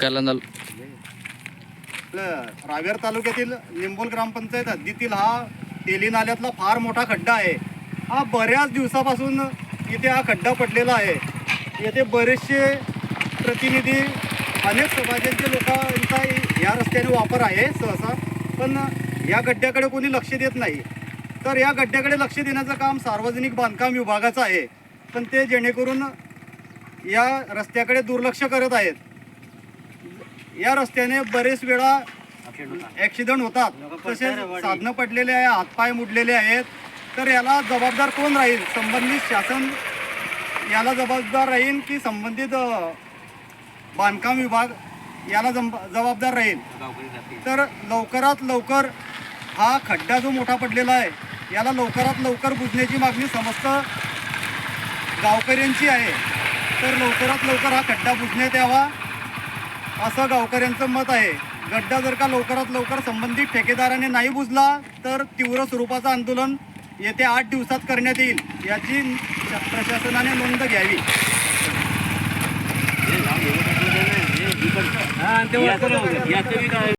कलंदल. रावेर तालुक्यातील निंबोल ग्रामपंचायत हद्दीतील हा तेली नाल्यातला फार मोठा खड्डा आहे. हा बऱ्याच दिवसापासून इथे हा खड्डा पडलेला आहे. येथे बरेचसे प्रतिनिधी अनेक समाजांचे लोकांचा या रस्त्याने वापर आहे सहसा पण या गड्ड्याकडे कोणी लक्ष देत नाही. तर या गड्ड्याकडे लक्ष देण्याचं काम सार्वजनिक बांधकाम विभागाचं आहे. पण ते जेणेकरून या रस्त्याकडे दुर्लक्ष करत आहेत. या रस्त्याने बरेच वेळा ॲक्सिडेंट होतात. तसेच साधनं पडलेले आहे हातपाय मुडलेले आहेत. तर याला जबाबदार कोण राहील? संबंधित शासन याला जबाबदार राहील की संबंधित बांधकाम विभाग याला जम- जबाबदार राहील? तर लवकरात लवकर हा खड्डा जो मोठा पडलेला आहे याला लवकरात लवकर बुजण्याची मागणी समस्त गावकऱ्यांची आहे. तर लवकरात लवकर हा खड्डा बुजण्यात यावा. असं गावकऱ्यांचं मत आहे. गड्डा जर का लवकरात लवकर संबंधित ठेकेदाराने नाही बुजला तर तीव्र स्वरूपाचं आंदोलन येत्या आठ दिवसात करण्यात येईल याची प्रशासनाने नोंद घ्यावी. हा,